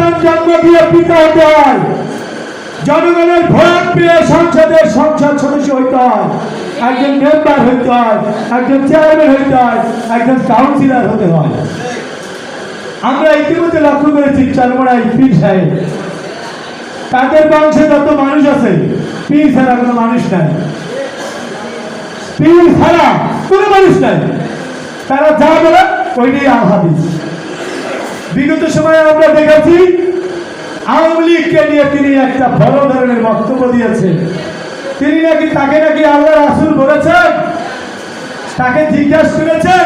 সন্তান জন্ম দিয়ে পিতা হতে হয় জনগণের ভোট পেয়ে সংসদের সংসদ সদস্য হইতে হয়। একজন মেম্বার হইতে হয়, একজন চেয়ারম্যান হইতে হয়, একজন কাউন্সিলর হতে হয়। আমরা ইতিমধ্যে লক্ষ্য করেছি চরমড়াই পীর সাহেব। তাদের বংশে যত মানুষ আছে, পীর ছাড়া কোনো মানুষ নাই। পীর ছাড়া কোনো মানুষ নাই। তারা যা বলে, ওইটাই আহাদিস বিগত সময়ে আমরা দেখেছি, আওয়ামী লীগকে নিয়ে তিনি একটা বড় ধরনের বক্তব্য দিয়েছেন। তিনি নাকি তাকে নাকি আল্লাহ রাসুল বলেছেন, তাকে জিজ্ঞাসা করেছেন,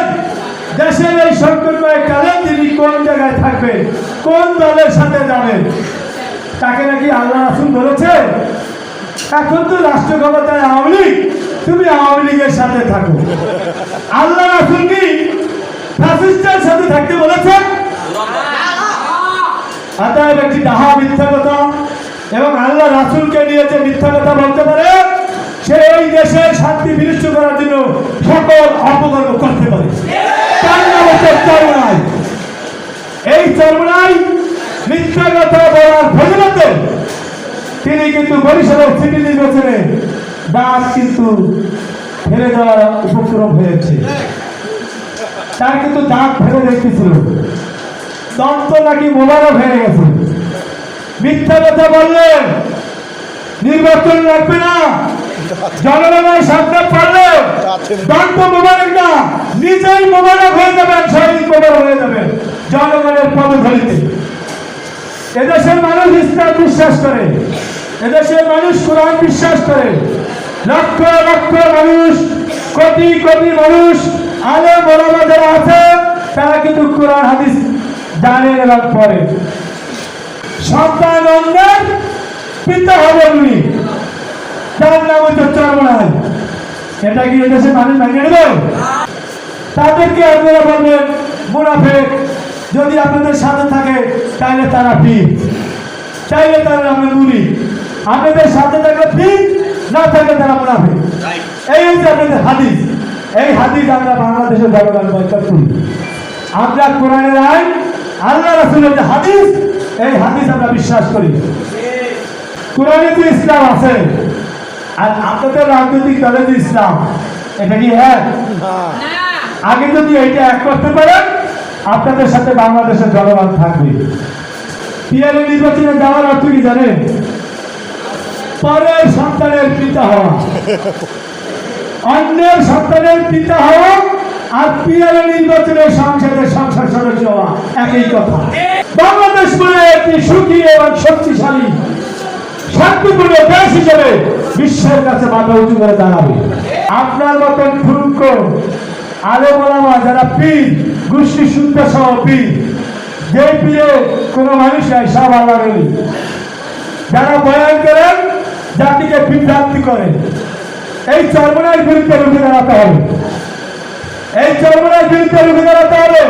দেশের এই সংকটময় কালে তিনি কোন জায়গায় থাকবেন, কোন দলের সাথে যাবেন? তাকে নাকি আল্লাহ রাসুল বলেছেন, এখন তো রাষ্ট্র ক্ষমতায় আওয়ামী লীগ, তুমি আওয়ামী লীগের সাথে থাকো। আল্লাহ রাসুল কি ফ্যাসিস্টের সাথে থাকতে বলেছেন? অতএব একটি ডাহা মিথ্যা কথা এবং আল্লাহ রাসুলকে নিয়েছে মিথ্যা কথা বলতে পারে, সে এই দেশের শান্তি বিনষ্ট করার জন্য সকল অপকর্ম করতে পারে। এই চরমনাই মিথ্যা কথা বলার ফজিলতে তিনি কিন্তু বরিশালের সিটি নির্বাচনে দাঁত কিন্তু ফেলে দেওয়ার উপক্রম হয়েছে। তার কিন্তু দাঁত ফেলে রেখেছিল দন্ত নাকি মোবারক হয়ে গেছে। মিথ্যা কথা বললে নির্বাচন লাগবে না। জনগণের সামনে পারলে দন্ত মোবারক না, নিজেই মোবারক হয়ে যাবেন শহীদ মোবারক হয়ে যাবেন জনগণের পদধরিতে। এদেশের মানুষ ইসলাম বিশ্বাস করে, এদেশের মানুষ কোরআন বিশ্বাস করে। লক্ষ লক্ষ মানুষ, কোটি কোটি মানুষ আলে বড় আছে, তারা কিন্তু কোরআন, হাদিস জানেন এবং পড়ে সন্তান অন্যের পিতা হবে উনি। তার নাম হচ্ছে চরমনায় এটা কি এদেশের মানুষ মেনে নেবে তাদেরকে আপনারা বলবেন মুনাফেক যদি আপনাদের সাথে থাকে, তাহলে তারা পীর। চাইলে তারা আমরা মুনি। আপনাদের সাথে থাকলে পীর, না থাকলে তারা মুনাফেক এই হচ্ছে আপনাদের হাদিস। এই হাদিস আমরা বাংলাদেশের বয়কট করি। আমরা কোরআনের আইন আল্লাহ রাসুলের যে হাদিস এই হাদিস আমরা বিশ্বাস করি। কোরআনে যে ইসলাম আছে আর আপনাদের রাজনৈতিক দলে যে ইসলাম এটা কি এক? আগে যদি এইটা এক করতে পারেন আপনাদের সাথে বাংলাদেশের জনগণ থাকবে। পিয়ারে নির্বাচনে যাওয়ার অর্থ কি জানেন? পরের সন্তানের পিতা হওয়া। অন্যের সন্তানের পিতা হওয়া আর পিয়ারে নির্বাচনে সংসদের হওয়া একই কথা। বাংলাদেশ বলে একটি সুখী এবং শক্তিশালী, শান্তিপূর্ণ দেশ হিসেবে বিশ্বের কাছে মাথা উঁচু করে দাঁড়াবে। আপনার মতন ফুরুক্ষ আলো বলামা যারা পীর, গোষ্ঠী শুদ্ধ সহ পীর যে পীরে কোনো মানুষ নাই, সব আল্লাহ যারা বয়ান করেন, জাতিকে বিভ্রান্তি করেন এই চর্মনার বিরুদ্ধে রুখে দাঁড়াতে হবে। এই চর্মনার বিরুদ্ধে রুখে দাঁড়াতে হবে।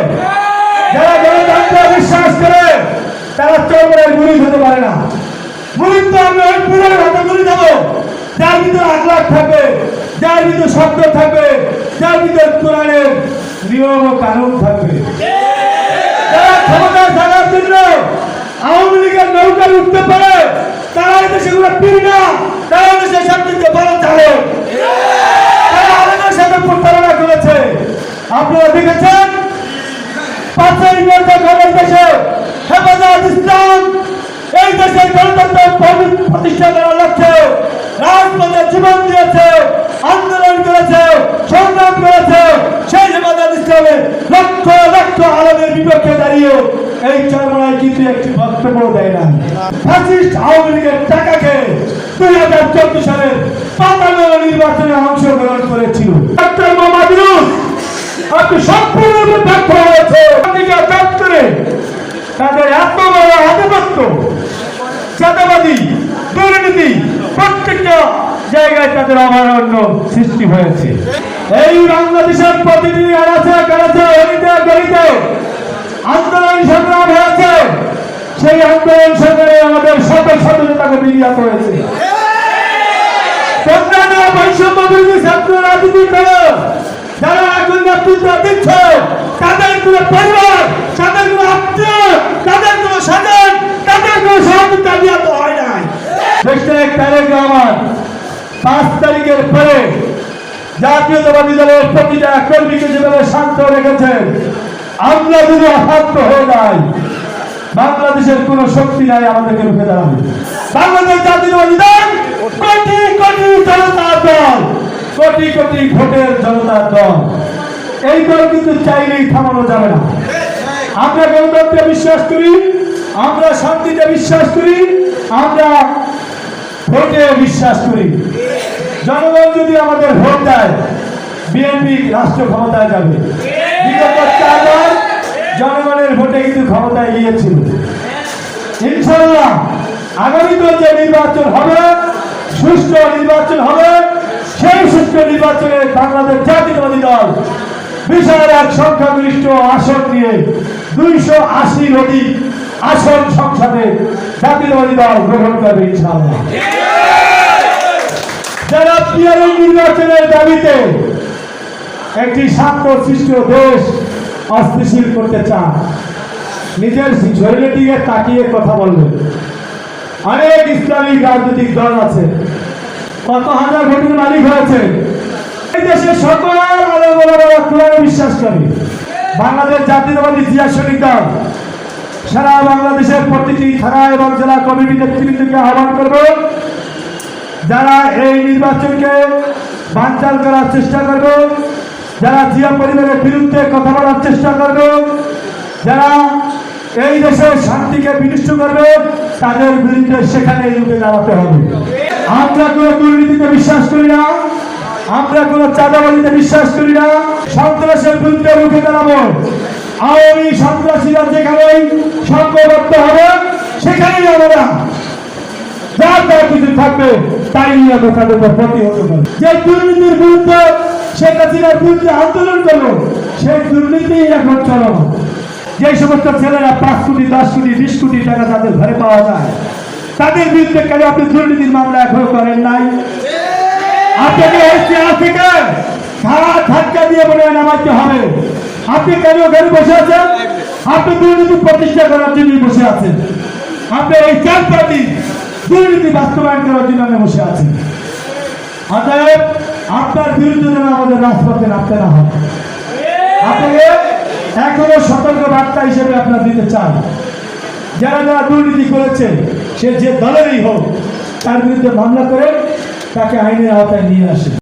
তারা চর্মনার হতে পারে না। মুড়ির তো আমরা ওই পুরো হাতে মুড়ি দেবো। যার ভিতরে আখলাখ থাকবে শব্দ থাকবে, যার ভিতরে কোরআনের নিয়ম ও কানুন থাকবে। যারা থাকার জন্য আওয়ামী লীগের নৌকায় উঠতে পারে, তারা কোনো পীর না। তারা এদেশে সবচেয়ে বড় চালক তারা আমাদের সাথে প্রতারণা করেছে। আপনারা দেখেছেন? পাঁচই ঘরের দেশে হেফাজত ইসলাম, এই দেশের গণতন্ত্র প্রতি- প্রতিষ্ঠা করার লক্ষ্যে রাজপথে জীবন দিয়েছে, আন্দোলন করেছে, সংগ্রাম করেছে, সেই হেফাজত ইসলামে লক্ষ লক্ষ আলমের বিপক্ষে দাঁড়িয়ে এই চরমনায় কিন্তু একটি বক্তব্য দেয় না। ফ্যাসিস্ট আওয়ামী লীগের টাকাকে দুই হাজার চোদ্দ সালের পাতানো নির্বাচনে অংশগ্রহণ করেছিল। ডক্টর মোহাম্মদ আপনি সম্পূর্ণরূপে ব্যর্থ হয়েছে তাদের এত বড় আধিপত্য চাঁদাবাদী দুর্নীতি প্রত্যেকটা জায়গায় তাদের অভয়ারণ্য সৃষ্টি হয়েছে। এই বাংলাদেশের প্রতিদিন আনাচে কানাচে অলিতে গলিতে আন্দোলন সংগ্রাম হয়েছে। সেই আন্দোলন সংগ্রামে আমাদের শত শত নেতাকে হয়েছে। বৈষম্য বিরোধী ছাত্র রাজনীতি করে যারা এখন নেতৃত্ব দিচ্ছে তাদের কোনো পরিবার তাদের কোনো আত্মীয় তাদের কোনো স্বজন দলের প্রতিটা কর্মীকে যেভাবে শান্ত রেখেছেন, আমরা যদি অশান্ত হয়ে যাই, বাংলাদেশের কোন শক্তি নাই আমাদেরকে রুখে দাঁড়াবে। বাংলাদেশ জাতীয়তাবাদী দল কোটি কোটি জনতার দল, কোটি কোটি ভোটের জনতার দল। এই দল কিন্তু চাইলেই থামানো যাবে না। আমরা গণতন্ত্রে বিশ্বাস করি, আমরা শান্তিতে বিশ্বাস করি, আমরা ভোটে বিশ্বাস করি। জনগণ যদি আমাদের ভোট দেয় বিএনপি রাষ্ট্র ক্ষমতায় যাবে। বিগত জনগণের ভোটে কিন্তু ক্ষমতায় গিয়েছিল। ইনশাল্লাহ আগামীতে যে নির্বাচন হবে, সুষ্ঠু নির্বাচন হবে, সেই সুষ্ঠু নির্বাচনে বাংলাদেশ জাতীয়বাদী দল বিশাল এক সংখ্যাগরিষ্ঠ আসন নিয়ে দুইশো আশির অধিক আসন সংসদে জাতীয়বাদী দল গ্রহণ করবে ইনশাআল্লাহ। যারা পিয়ারের নির্বাচনের দাবিতে একটি সৃষ্ট দেশ অস্থিতিশীল করতে চান নিজের শরীরের দিকে তাকিয়ে কথা বলবেন অনেক ইসলামিক রাজনৈতিক দল আছে। কত হাজার ভোটের মালিক হয়েছে। এই দেশের সকল আলোচনা বিশ্বাস করে। বাংলাদেশ জাতীয়তাবাদী জিয়া শরিক দল সারা বাংলাদেশের প্রতিটি থানা এবং জেলা কমিটি নেতৃবৃন্দকে আহ্বান করব, যারা এই নির্বাচনকে বানচাল করার চেষ্টা করবে। যারা জিয়া পরিবারের বিরুদ্ধে কথা বলার চেষ্টা করবে, যারা এই দেশের শান্তিকে বিনষ্ট করবে, তাদের বিরুদ্ধে সেখানে রুখে দাঁড়াতে হবে। আমরা কোনো দুর্নীতিতে বিশ্বাস করি না, আমরা কোনো চাঁদাবাজিতে বিশ্বাস করি না, সন্ত্রাসের বিরুদ্ধে রুখে দাঁড়াবো। আওয়ামী সন্ত্রাসীরা যেখানেই সংঘবদ্ধ হবে, সেখানেই আমরা যার যার কিছু থাকবে তাই আমরা তাদের প্রতিহত করব। যে দুর্নীতির বিরুদ্ধে শেখ হাসিনার বিরুদ্ধে আন্দোলন করল, সেই দুর্নীতি এখন চলো যে সমস্ত ছেলেরা পাঁচ কোটি, দশ কোটি, বিশ কোটি টাকা তাদের ঘরে পাওয়া যায়, তাদের বিরুদ্ধে কেন আপনি দুর্নীতির মামলা এখনও করেন নাই? আপনাকে চেয়ার থেকে ধারা ধাক্কা দিয়ে মনে হয় নামাতে হবে। আপনি কেন বসে আছেন? আপনি দুর্নীতি প্রতিষ্ঠা করার জন্য বসে আছেন। আপনি এই চার পার্টি দুর্নীতি বাস্তবায়ন করার বসে আছেন। অতএব আপনার বিরুদ্ধে যেন আমাদের রাজপথে রাখতে না হয়। আপনাকে এখনও সতর্ক বার্তা হিসেবে আপনার দিতে চান। যারা যারা দুর্নীতি করেছে, সে যে দলেরই হোক, তার বিরুদ্ধে মামলা করে তাকে আইনের আওতায় নিয়ে আসে।